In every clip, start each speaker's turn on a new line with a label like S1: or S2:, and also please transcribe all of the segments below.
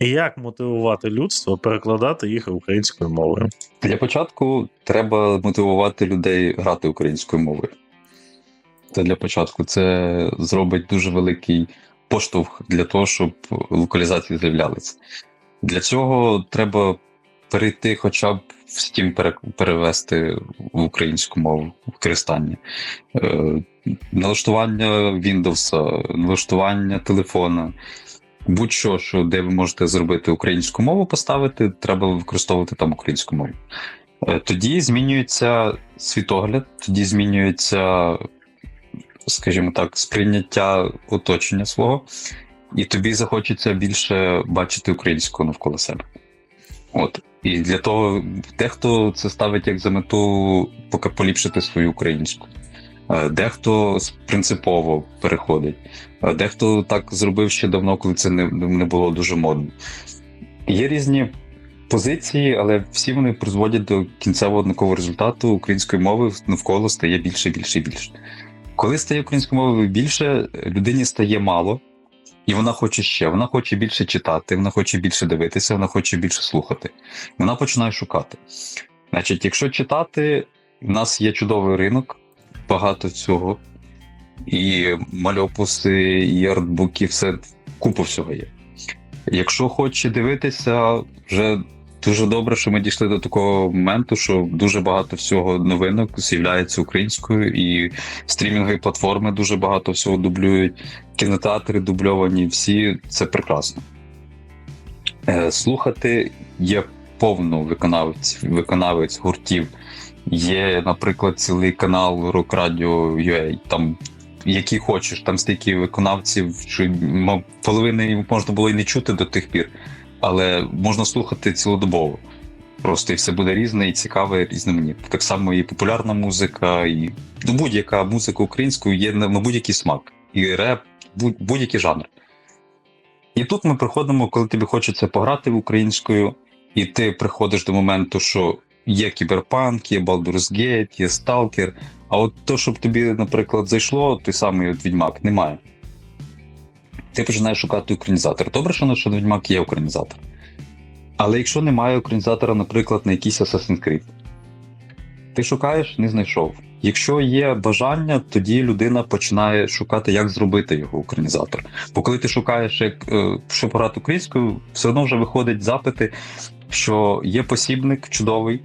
S1: Як мотивувати людство перекладати їх українською мовою?
S2: Для початку треба мотивувати людей грати українською мовою. Це для початку це зробить дуже великий поштовх для того, щоб локалізації з'являлися. Для цього треба перейти хоча б в перевести в українську мову використання. Е, налаштування Windows, налаштування телефона. Будь-що, що де ви можете зробити українську мову, поставити, треба використовувати там українську мову. Е, Тоді змінюється світогляд, тоді змінюється, скажімо так, сприйняття оточення свого, і тобі захочеться більше бачити українського навколо себе. От. І для того дехто це ставить як за мету поки поліпшити свою українську. Е, Дехто принципово переходить, дехто так зробив ще давно, коли це не, не було дуже модно. Є різні позиції, але всі вони призводять до кінцевого однакового результату української мови навколо стає більше, більше і більше. Коли стає української мови більше, людині стає мало, і вона хоче ще. Вона хоче більше читати, вона хоче більше дивитися, вона хоче більше слухати. Вона починає шукати. Значить, якщо читати, в нас є чудовий ринок, багато цього. І мальопуси, і артбуки, все купа всього є. Якщо хоче дивитися, вже дуже добре, що ми дійшли до такого моменту, що дуже багато всього новинок з'являється українською, і стрімінгові платформи дуже багато всього дублюють, кінотеатри дубльовані, всі це прекрасно. Е, Слухати є повно виконавець, виконавець гуртів. Є, наприклад, цілий канал Rock Radio UA, там які хочеш, там стільки виконавців, мо- половини можна було і не чути до тих пір, але можна слухати цілодобово. Просто і все буде різне і цікаве, різноманітне. Так само і популярна музика, і ну, будь-яка музика українською є на, будь-який смак, і реп, будь, будь-який жанр. І тут ми приходимо, коли тобі хочеться пограти в українською, і ти приходиш до моменту, що є кіберпанк, є Baldur's Gate, є Stalker, а от то, щоб тобі, наприклад, зайшло, той самий от Відьмак, немає. Ти починаєш шукати українізатор. Добре, що на що Відьмак є українізатор. Але якщо немає українізатора, наприклад, на якийсь Assassin's Creed, ти шукаєш, не знайшов. Якщо є бажання, тоді людина починає шукати, як зробити його українізатор. Бо коли ти шукаєш, як е, що пограти українською, все одно вже виходять запити, що є посібник чудовий,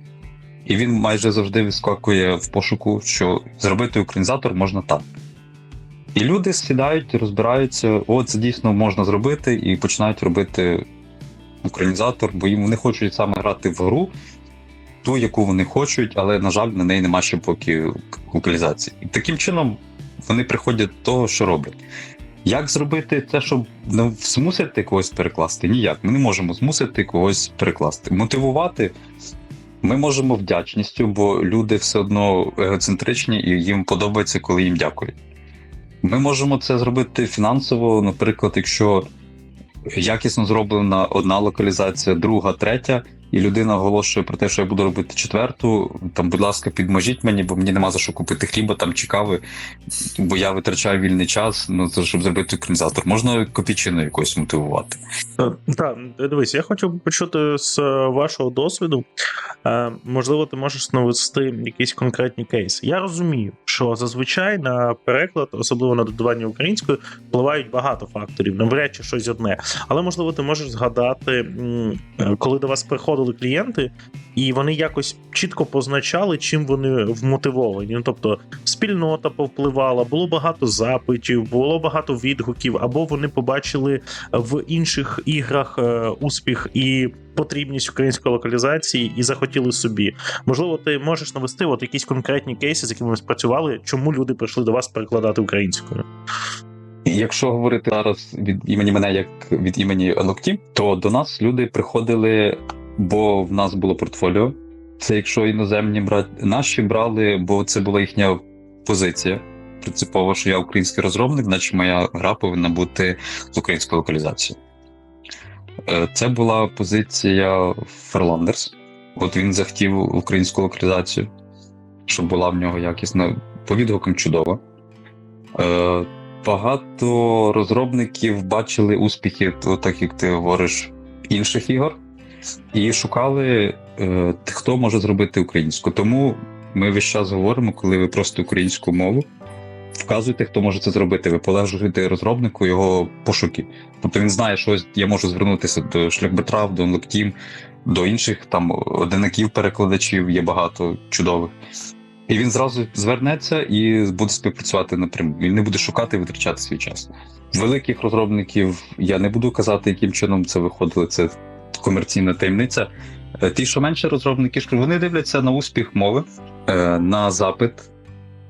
S2: і він майже завжди вискакує в пошуку, що зробити українізатор можна так. І люди сідають, розбираються, о, це дійсно можна зробити, і починають робити українізатор, бо їм вони хочуть саме грати в гру, ту, яку вони хочуть, але, на жаль, на неї нема ще поки локалізації. І таким чином вони приходять до того, що роблять. Як зробити це, щоб ну, змусити когось перекласти? Ніяк. Ми не можемо змусити когось перекласти. Мотивувати ми можемо вдячністю, бо люди все одно егоцентричні і їм подобається, коли їм дякують. Ми можемо це зробити фінансово, наприклад, якщо якісно зроблена одна локалізація, друга, третя, і людина оголошує про те, що я буду робити четверту. Там, будь ласка, підможіть мені, бо мені нема за що купити хліба там чи кави, бо я витрачаю вільний час, ну то щоб зробити українізатор. Можна копійчину якось мотивувати.
S1: Так, дивись, я хочу почути з е, вашого досвіду. Е, Можливо, ти можеш навести якісь конкретні кейси. Я розумію, що зазвичай на переклад, особливо на додавання українською, впливають багато факторів, навряд чи щось одне. Але можливо, ти можеш згадати, е, коли до вас приходили клієнти, і вони якось чітко позначали, чим вони вмотивовані. Ну, тобто, спільнота повпливала, було багато запитів, було багато відгуків, або вони побачили в інших іграх е, успіх і потрібність української локалізації і захотіли собі. Можливо, ти можеш навести от якісь конкретні кейси, з якими ви спрацювали, чому люди прийшли до вас перекладати українською.
S2: Якщо говорити зараз від імені мене як від імені Анокті, то до нас люди приходили, бо в нас було портфоліо. Це якщо іноземні брати, наші брали, бо це була їхня позиція. Принципово, що я український розробник, значить моя гра повинна бути з українською локалізацією. Е, Це була позиція Ферландерс. От він захотів українську локалізацію, щоб була в нього якісна. По відгукам чудова. Е, Багато розробників бачили успіхи, так як ти говориш, інших ігор і шукали, е, хто може зробити українську. Тому ми весь час говоримо, коли ви просто українську мову. Вказуйте, хто може це зробити. Ви полежуєте розробнику його пошуки. Тобто він знає, що ось я можу звернутися до шляхбетрав, до Unlockteam, до інших там одинаків перекладачів, є багато чудових. І він зразу звернеться і буде співпрацювати напряму. Він не буде шукати і витрачати свій час. Великих розробників я не буду казати, яким чином це виходило. Це комерційна таємниця. Е, Ті, що менше розробники, вони дивляться на успіх мови, е, на запит,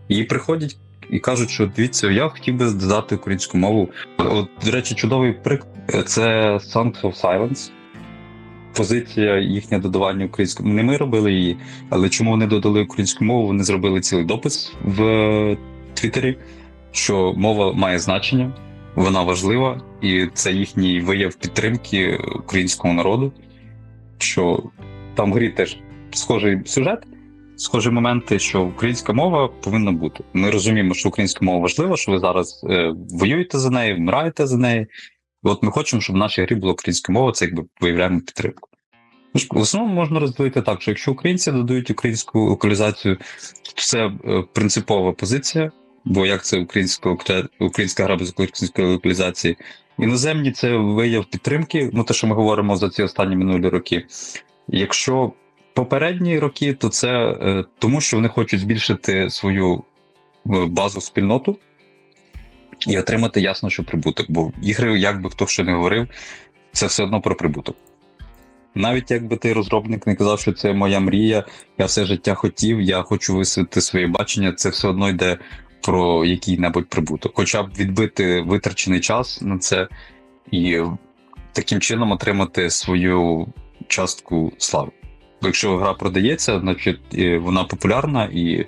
S2: і приходять і кажуть, що дивіться, я хотів би додати українську мову. От, до речі, чудовий приклад це Songs of Silence. Позиція їхня додавання української. Не ми робили її, але чому вони додали українську мову? Вони зробили цілий допис в Твіттері, що мова має значення, вона важлива, і це їхній вияв підтримки українського народу. Що там грі теж схожий сюжет, схожі моменти, що українська мова повинна бути. Ми розуміємо, що українська мова важлива, що ви зараз е, воюєте за неї, вмираєте за неї. От ми хочемо, щоб в нашій грі була українська мова, це якби виявляємо підтримку. Ну В основному можна розділити так, що якщо українці додають українську локалізацію, то це е, принципова позиція, бо як це українська, локаля- українська гра без української локалізації. Іноземні це вияв підтримки, ну те, що ми говоримо за ці останні минулі роки. Якщо попередні роки, то це е, тому, що вони хочуть збільшити свою е, базу спільноту і отримати ясно, що прибуток. Бо ігри, як би хто що не говорив, це все одно про прибуток. Навіть якби ти розробник не казав, що це моя мрія, я все життя хотів, я хочу висвітлити своє бачення, це все одно йде про який-небудь прибуток. Хоча б відбити витрачений час на це і таким чином отримати свою частку слави. Бо якщо гра продається, значить вона популярна і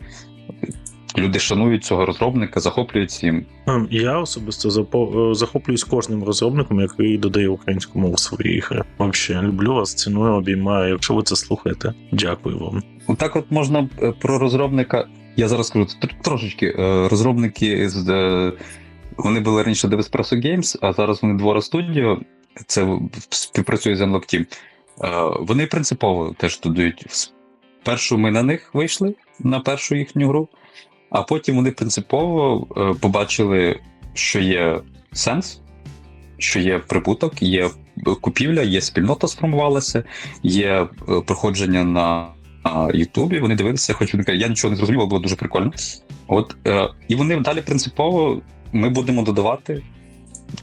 S2: люди шанують цього розробника, захоплюються їм.
S1: Ем, Я особисто е, захоплююсь кожним розробником, який додає українську мову в свої ігри. Взагалі, люблю вас, ціную, обіймаю. Якщо ви це слухаєте, дякую вам.
S2: Так, от можна е, про розробника. Я зараз скажу трошечки. Е, Розробники з е, вони були раніше Dev Espresso Games, а зараз вони Двора Studio. Це співпрацює з Unlock Team. Е, Вони принципово теж додають. Спершу ми на них вийшли на першу їхню гру, а потім вони принципово побачили, що є сенс, що є прибуток, є купівля, є спільнота сформувалася, є проходження на Ютубі. Вони дивилися, хоч вони кажуть, я нічого не зрозумів, але було дуже прикольно. От е, і вони далі принципово ми будемо додавати.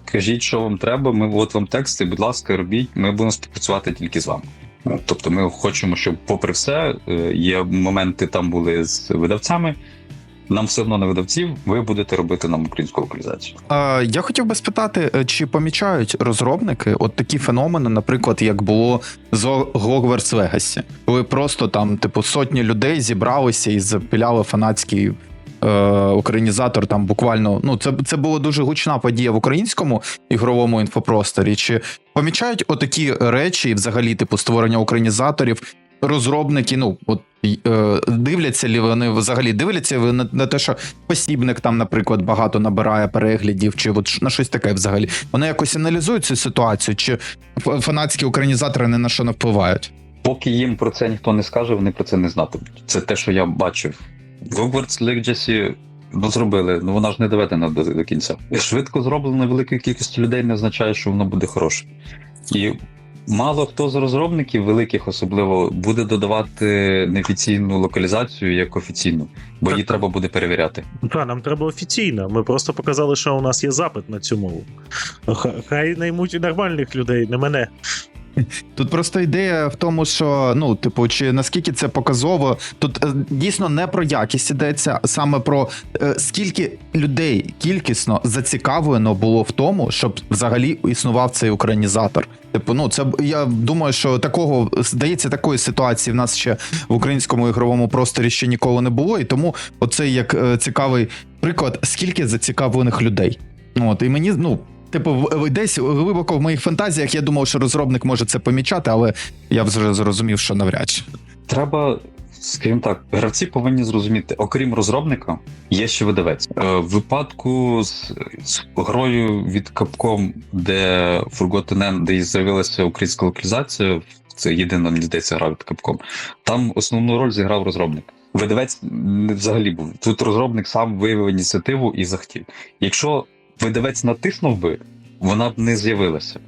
S2: Кажіть, що вам треба. Ми от вам тексти, будь ласка, робіть. Ми будемо співпрацювати тільки з вами. Тобто, ми хочемо, щоб, попри все, е, є моменти там були з видавцями. Нам все одно на видавців, ви будете робити нам українську локалізацію.
S3: Е, я хотів би спитати, е, чи помічають розробники от такі феномени, наприклад, як було з Hogwarts Legacy, коли просто там, типу, сотні людей зібралися і запіляли фанатський. Е, українізатор там буквально ну це це була дуже гучна подія в українському ігровому інфопросторі. Чи помічають отакі речі, взагалі, типу, створення українізаторів, розробники, ну от дивляться лі вони взагалі дивляться ви на, на те, що посібник там, наприклад, багато набирає переглядів, чи от на щось таке взагалі. Вони якось аналізують цю ситуацію, чи фанатські українізатори ні на що не впливають.
S2: Поки їм про це ніхто не скаже, вони про це не знатимуть. Це те, що я бачив. Hogwarts Legacy ну, зробили, ну вона ж не доведена до, до кінця. Швидко зроблено великою кількістю людей не означає, що воно буде хороше. І мало хто з розробників, великих особливо, буде додавати неофіційну локалізацію як офіційну, бо її треба буде перевіряти.
S1: Так, нам треба офіційно. Ми просто показали, що у нас є запит на цю мову. Хай наймуть і нормальних людей, не мене.
S3: Тут просто ідея в тому, що ну, типу, чи наскільки це показово, тут е, дійсно не про якість ідеться, а саме про е, скільки людей кількісно зацікавлено було в тому, щоб взагалі існував цей українізатор. Типу, ну це я думаю, що такого здається, такої ситуації в нас ще в українському ігровому просторі ще ніколи не було, і тому оцей як е, цікавий приклад, скільки зацікавлених людей. От і мені ну. Типу, десь глибоко в моїх фантазіях я думав, що розробник може це помічати, але я вже зрозумів, що навряд чи.
S2: Треба скажімо так, гравці повинні зрозуміти, окрім розробника, є ще видавець. Е, В випадку з, з грою від Capcom, де Forgotten End, де з'явилася українська локалізація, це єдина, мені здається, гра від Capcom, там основну роль зіграв розробник. Видавець не взагалі був. Тут розробник сам виявив ініціативу і захотів. Якщо видавець натиснув би, вона б не з'явилася.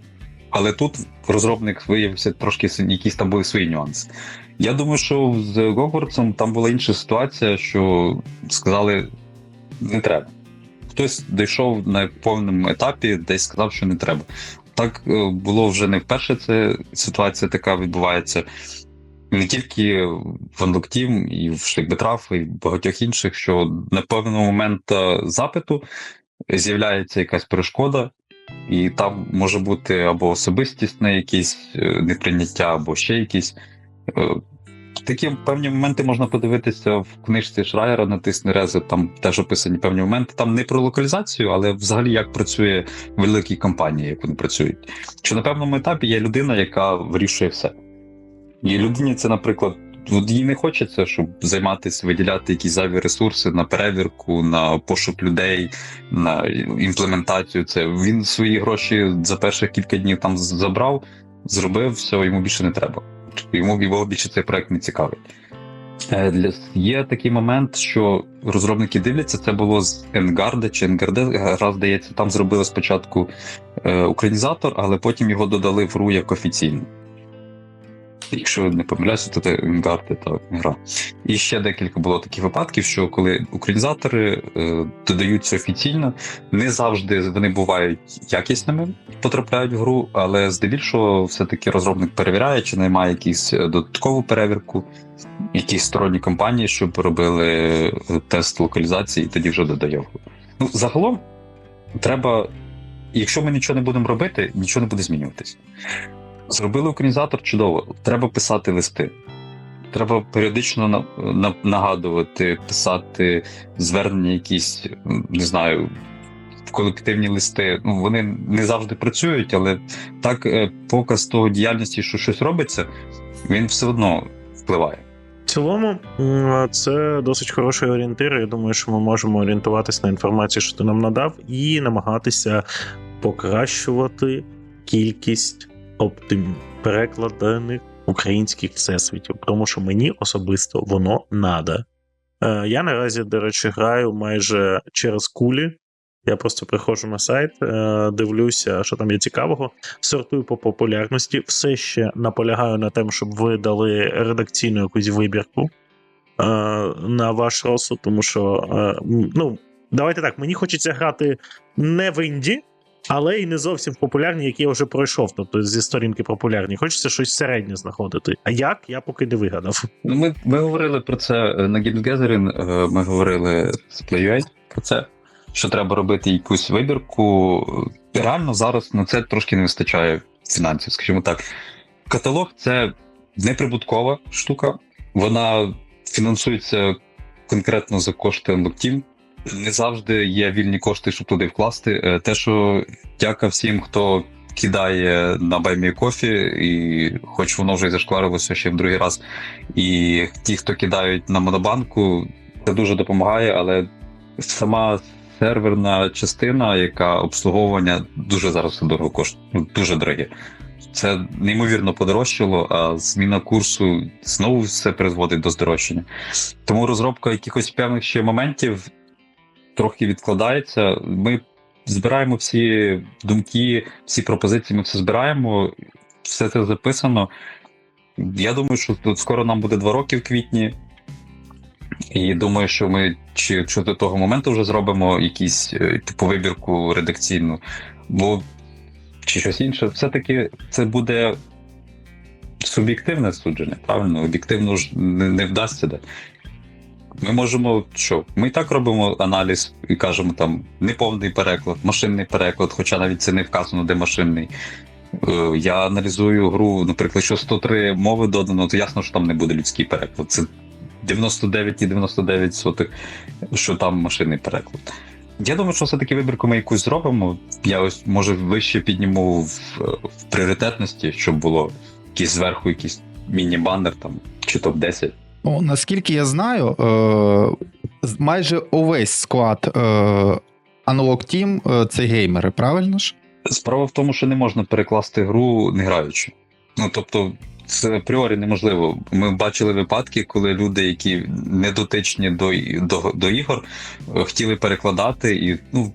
S2: Але тут розробник виявився трошки якісь там були свої нюанси. Я думаю, що з Гогвартсом там була інша ситуація, що сказали не треба. Хтось дійшов на повному етапі, десь сказав, що не треба. Так е, було вже не вперше. Це ситуація така відбувається не тільки в Unlock і в Шликбетраф, і в багатьох інших, що на певний момент е, запиту з'являється якась перешкода, і там може бути або особистісне якесь е, неприйняття, або ще якісь. Е, Такі певні моменти можна подивитися в книжці Шрайера натисни Резет, там теж описані певні моменти. Там не про локалізацію, але взагалі як працює великі компанії, як вони працюють. Що на певному етапі є людина, яка вирішує все. І людині це, наприклад, от їй не хочеться, щоб займатися, виділяти якісь зайві ресурси на перевірку, на пошук людей, на імплементацію. Це він свої гроші за перших кілька днів там забрав, зробив все, йому більше не треба. Йому його більше цей проект не цікавить. Е, є такий момент, що розробники дивляться, це було з Енгарда чи Енгарде, гра, здається, там зробили спочатку е, українізатор, але потім його додали в гру як офіційну. Якщо не помиляюся, то це Енгарде та гра. І ще декілька було таких випадків, що коли українізатори е, додаються офіційно, не завжди вони бувають якісними, потрапляють в гру, але здебільшого все-таки розробник перевіряє, чи немає якісь е, додаткову перевірку, якісь сторонні компанії, щоб робили е, тест локалізації, і тоді вже додає в гру. Ну, загалом, треба, якщо ми нічого не будемо робити, нічого не буде змінюватись. Зробили українізатор чудово, треба писати листи. Треба періодично на, на, нагадувати, писати звернення, якісь, не знаю, колективні листи. Ну, вони не завжди працюють, але так е, показ того діяльності, що щось робиться, він все одно впливає.
S1: В цілому, це досить хороший орієнтир. Я думаю, що ми можемо орієнтуватися на інформацію, що ти нам надав, і намагатися покращувати кількість оптим... перекладених українських всесвітів, тому що мені особисто воно надо. Е, я наразі, до речі, граю майже через кулі. Я просто приходжу на сайт, е, дивлюся, що там є цікавого, сортую по популярності. Все ще наполягаю на тому, щоб ви дали редакційну якусь вибірку е, на ваш розсуд, тому що, е, ну, давайте так, мені хочеться грати не в інді, але і не зовсім популярні, які я вже пройшов, тобто зі сторінки популярні. Хочеться щось середнє знаходити. А як, я поки не вигадав.
S2: Ну, ми, ми говорили про це е, на Games Gathering, е, ми говорили з PlayUA про це, що треба робити якусь вибірку. Реально зараз на це трошки не вистачає фінансів, скажімо так. Каталог це неприбуткова штука, вона фінансується конкретно за кошти Team. Не завжди є вільні кошти, щоб туди вкласти. Е, Те, що дяка всім, хто кидає на баймі кофі, і хоч воно вже і зашкварилося ще в другий раз. І ті, хто кидають на монобанку, це дуже допомагає, але сама серверна частина, яка обслуговування дуже зараз дорого коштує, ну, дуже дороге. Це неймовірно подорожчало, а зміна курсу знову все призводить до здорожчання. Тому розробка якихось певних ще моментів трохи відкладається. Ми збираємо всі думки, всі пропозиції, ми все збираємо, все це записано. Я думаю, що тут скоро нам буде два роки в квітні. І думаю, що ми чи, чи до того моменту вже зробимо якісь е, типу вибірку редакційну, бо чи щось інше, все-таки це буде суб'єктивне судження, правильно? Об'єктивно ж не, не вдасться. Ми можемо що? Ми і так робимо аналіз і кажемо там неповний переклад, машинний переклад, хоча навіть це не вказано, де машинний. Е, Я аналізую гру, наприклад, що 103 мови додано, то ясно, що там не буде людський переклад. Це 99,99, що там машинний переклад. Я думаю, що все-таки вибірку ми якусь зробимо. Я ось може вище підніму в, в пріоритетності, щоб було якийсь зверху, якийсь міні-банер там чи топ-10.
S3: Ну, наскільки я знаю, е, майже увесь склад е, Unlock Team е, це геймери, правильно ж?
S2: Справа в тому, що не можна перекласти гру не граючи. Ну тобто, це апріорі неможливо. Ми бачили випадки, коли люди, які не дотичні до, до, до ігор, е, хотіли перекладати, і ну,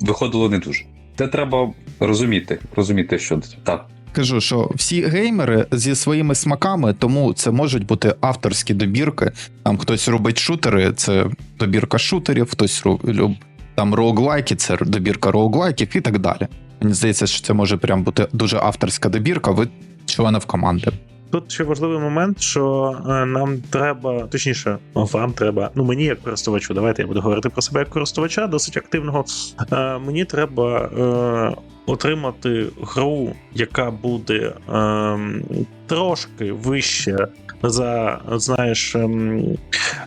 S2: виходило не дуже. Це треба розуміти, розуміти, що так.
S3: Кажу, що всі геймери зі своїми смаками, тому це можуть бути авторські добірки. Там хтось робить шутери, це добірка шутерів, хтось люб- там роуглайки, це добірка роуглайків і так далі. Мені здається, що це може прям бути дуже авторська добірка. Ви членів команди.
S1: Тут ще важливий момент, що е, нам треба, точніше, вам треба, ну мені як користувачу, давайте я буду говорити про себе як користувача, досить активного. Е, мені треба е, отримати гру, яка буде ем, трошки вище за, знаєш, ем,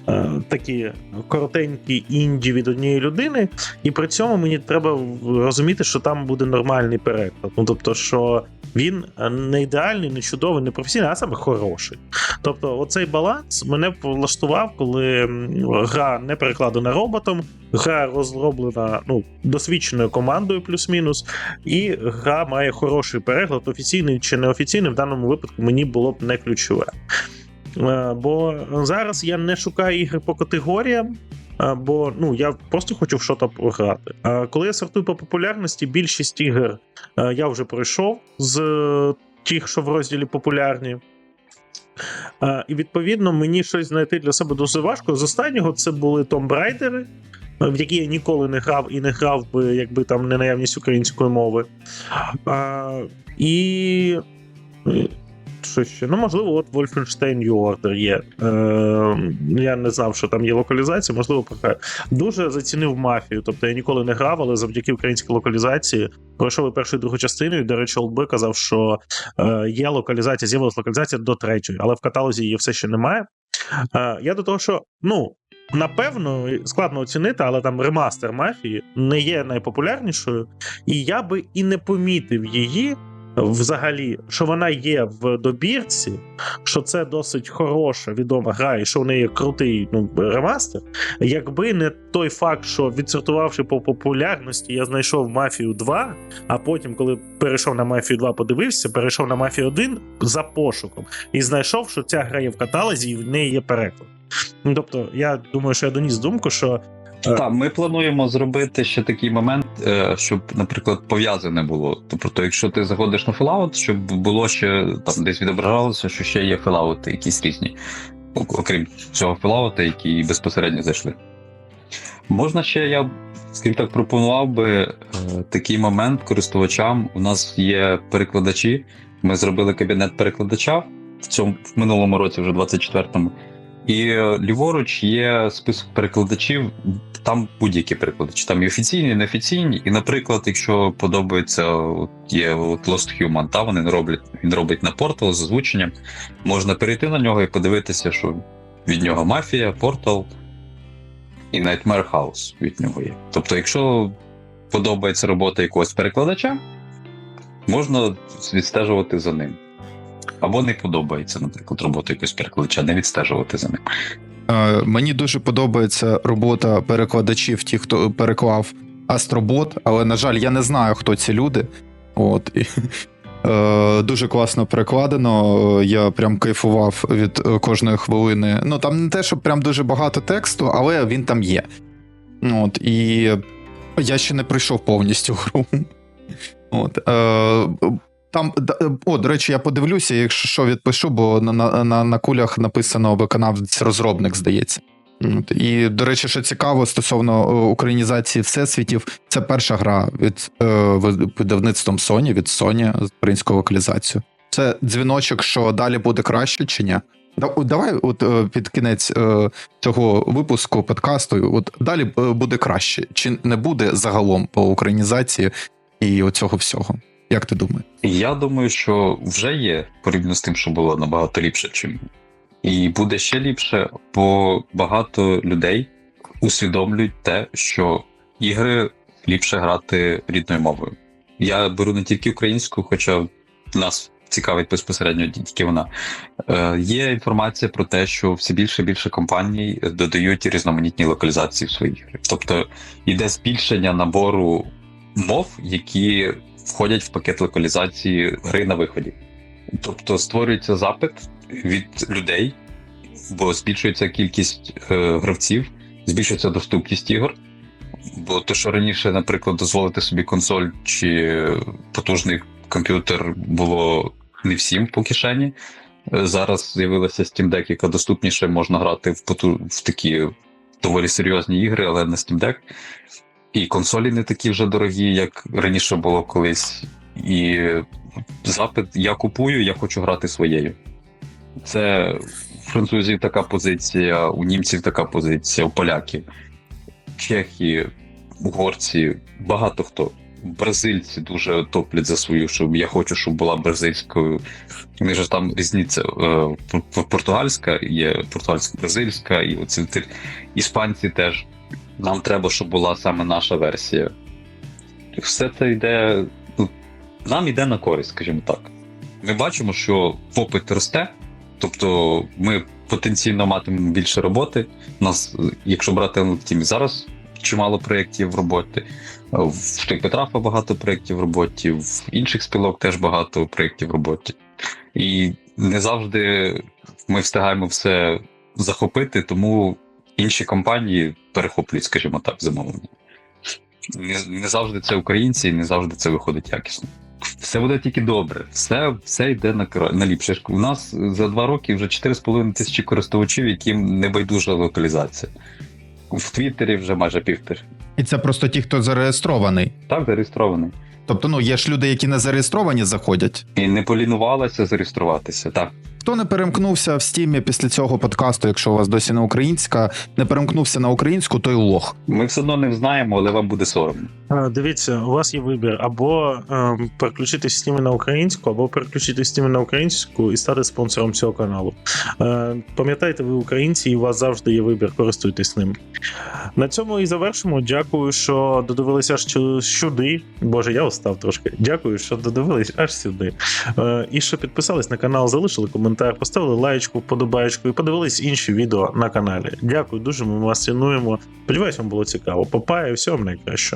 S1: е, такі коротенькі інді від однієї людини, і при цьому мені треба розуміти, що там буде нормальний переклад. Ну тобто, що він е, не ідеальний, не чудовий, не професійний, а саме хороший. Тобто, оцей баланс мене влаштував, коли гра не перекладена роботом, гра розроблена ну, досвідченою командою, плюс-мінус, і гра має хороший переклад, офіційний чи неофіційний, в даному випадку мені було б не ключове. Е, Бо зараз я не шукаю ігри по категоріям. Бо ну я просто хочу в що-то пограти. А коли я сортую по популярності, більшість ігор е, я вже пройшов з е, тих, що в розділі популярні. Е, І відповідно мені щось знайти для себе дуже важко. З останнього це були Tomb Raider, в які я ніколи не грав і не грав би, якби там не наявність української мови. І. Що ще? Ну, можливо, от Wolfenstein New Order є. Е, я не знав, що там є локалізація, можливо, пограю. Дуже зацінив мафію. Тобто я ніколи не грав, але завдяки українській локалізації пройшов і першу і другу частину. І, до речі, Олдби казав, що е, є локалізація, з'явилася локалізація до третьої, але в каталозі її все ще немає. Е, я до того, що ну. Напевно, складно оцінити, але там ремастер мафії не є найпопулярнішою, і я би і не помітив її взагалі, що вона є в добірці, що це досить хороша відома гра, і що в неї крутий ну, ремастер. Якби не той факт, що відсортувавши по популярності, я знайшов Мафію 2, а потім, коли перейшов на Мафію 2, подивився, перейшов на Мафію 1 за пошуком і знайшов, що ця гра є в каталозі, і в неї є переклад. Ну, тобто, я думаю, що я доніс думку, що.
S2: Так, ми плануємо зробити ще такий момент, е, щоб, наприклад, пов'язане було. Тобто, якщо ти заходиш на Fallout, щоб було ще там десь відображалося, що ще є Fallout якісь різні, окрім цього Fallout, які безпосередньо зайшли. Можна ще, я скажімо так, пропонував би е, такий момент користувачам. У нас є перекладачі. Ми зробили кабінет перекладача в цьому в минулому році, вже 24-му. І ліворуч є список перекладачів, там будь-які перекладачі, там і офіційні, і неофіційні. І, наприклад, якщо подобається, от є от Lost Human, та вони роблять, він робить на портал з озвученням, можна перейти на нього і подивитися, що від нього мафія, портал і Nightmare House від нього є. Тобто, якщо подобається робота якогось перекладача, можна відстежувати за ним. Або не подобається, наприклад, робота якогось перекладача, не відстежувати за ним.
S3: Е, мені дуже подобається робота перекладачів, ті, хто переклав Астробот, але, на жаль, я не знаю, хто ці люди. От. Е, дуже класно перекладено. Я прям кайфував від е, кожної хвилини. Ну, там не те, що прям дуже багато тексту, але він там є. От, і я ще не пройшов повністю гру. От, е, там, е, о, до речі, я подивлюся, якщо що відпишу, бо на, на, на, на кулях написано виконавець розробник, здається. І, до речі, що цікаво стосовно е, українізації всесвітів, це перша гра від е, видавництвом Sony, від Sony з українською локалізацією. Це дзвіночок, що далі буде краще чи ні? Давай, от під кінець цього випуску подкасту, от далі буде краще, чи не буде загалом по українізації і оцього всього? Як ти думаєш?
S2: Я думаю, що вже є порівняно з тим, що було набагато ліпше, чим і буде ще ліпше, бо багато людей усвідомлюють те, що ігри ліпше грати рідною мовою. Я беру не тільки українську, хоча нас цікавить безпосередньо тільки вона. Е, Є інформація про те, що все більше і більше компаній додають різноманітні локалізації в свої ігри. Тобто йде збільшення набору мов, які входять в пакет локалізації гри на виході. Тобто створюється запит від людей, бо збільшується кількість е, гравців, збільшується доступність ігор. Бо то, що раніше, наприклад, дозволити собі консоль чи потужний комп'ютер було не всім по кишені. Е, Зараз з'явилася Steam Deck, яка доступніше можна грати в, поту... в такі доволі серйозні ігри, але на Steam Deck. І консолі не такі вже дорогі, як раніше було колись. І запит я купую, я хочу грати своєю. Це у французів така позиція, у німців така позиція, у поляків, чехи, угорці, багато хто. Бразильці дуже топлять за свою, щоб я хочу, щоб була бразильською. Них же там різниця е, португальська, є португальська бразильська, і оці іспанці теж. Нам треба, щоб була саме наша версія. Все це йде. Ну, нам йде на користь, скажімо так. Ми бачимо, що попит росте, тобто ми потенційно матимемо більше роботи. У нас, якщо брати Team, зараз чимало проєктів в роботі. В Петрафа багато проєктів в роботі, в інших спілок теж багато проєктів в роботі. І не завжди ми встигаємо все захопити, тому інші компанії перехоплюють, скажімо так, замовлення. Не, не завжди це українці, не завжди це виходить якісно. Все буде тільки добре, все, все йде на, на ліпше. У нас за два роки вже 4,5 тисячі користувачів, яким не байдужа локалізація. В Твіттері вже майже півтори.
S3: І це просто ті, хто зареєстрований.
S2: Так, зареєстрований.
S3: Тобто, ну є ж люди, які не зареєстровані, заходять.
S2: І не полінувалася зареєструватися. Так.
S3: Хто не перемкнувся в стімі після цього подкасту, якщо у вас досі не українська, не перемкнувся на українську, той лох.
S2: Ми все одно не знаємо, але вам буде соромно.
S1: Дивіться, у вас є вибір або ем, переключити стіми на українську, або переключити стіми на українську і стати спонсором цього каналу. Е, Пам'ятайте, ви українці, і у вас завжди є вибір, користуйтесь ним. На цьому і завершимо. Дякую, що додивилися аж сюди. Боже, я устав трошки. Дякую, що додивились аж сюди. Е, І що підписались на канал, залишили коментар, поставили лайочку, вподобайку і подивились інші відео на каналі. Дякую дуже, ми вас цінуємо. Сподіваюсь, вам було цікаво. Папа і всього найкращого.